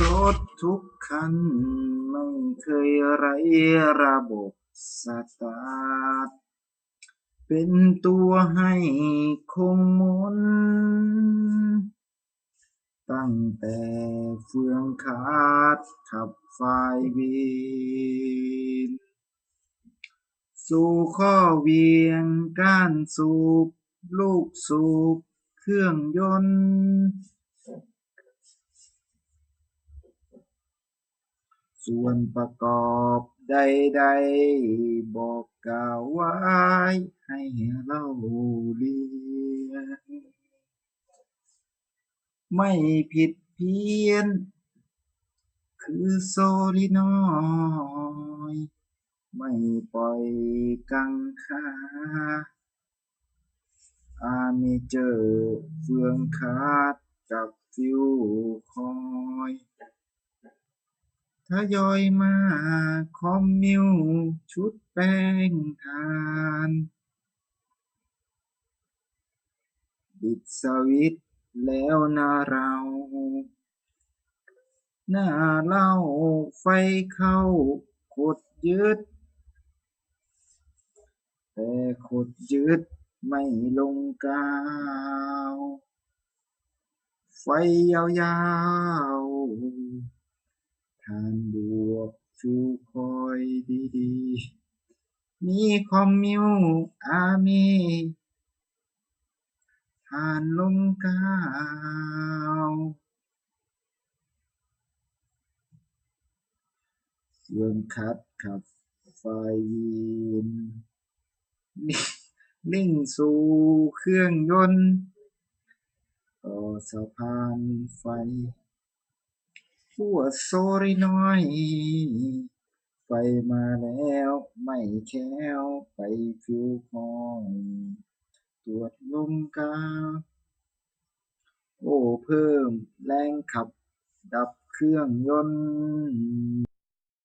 รถทุกคัน ไม่เคยไรระบบสตาร์ทเป็นตัวให้คงมน ตั้งแต่เฟืองขาดขับไฟวิน สู่ข้อเวียงก้านสูบ ลูกสูบ เครื่องยนต์ ส่วนประกอบใดๆบอกกล่าวไว้ ให้เล่าเรียน ไม่ผิดเพี้ยน คือโซลินอย ไม่ปล่อยกังขาอาเมเจอเฟืองขาดกับฟิวคอยล์ ทยอยมาคอมมิวชุดแป้งทานปิดสวิตแล้วนะเรา หน้าเล้าไฟเข้ากดยึดแต่กดยึดไม่ลงกาว ไฟยาวๆ ทานบวก ฟิวคอยดีๆมีคอมมิวอาเมทานลงกาวเฟืองขัดขับไฟวินลิ่งสู่เครื่องยนต์ต่อสะพานไฟ ขั้วโซริน้อย ไฟมาแล้ว ไม่แค้ว ไปฟิวคอยตรวจลงกาวโอ้เพิ่มแรงขับดับเครื่องยนต์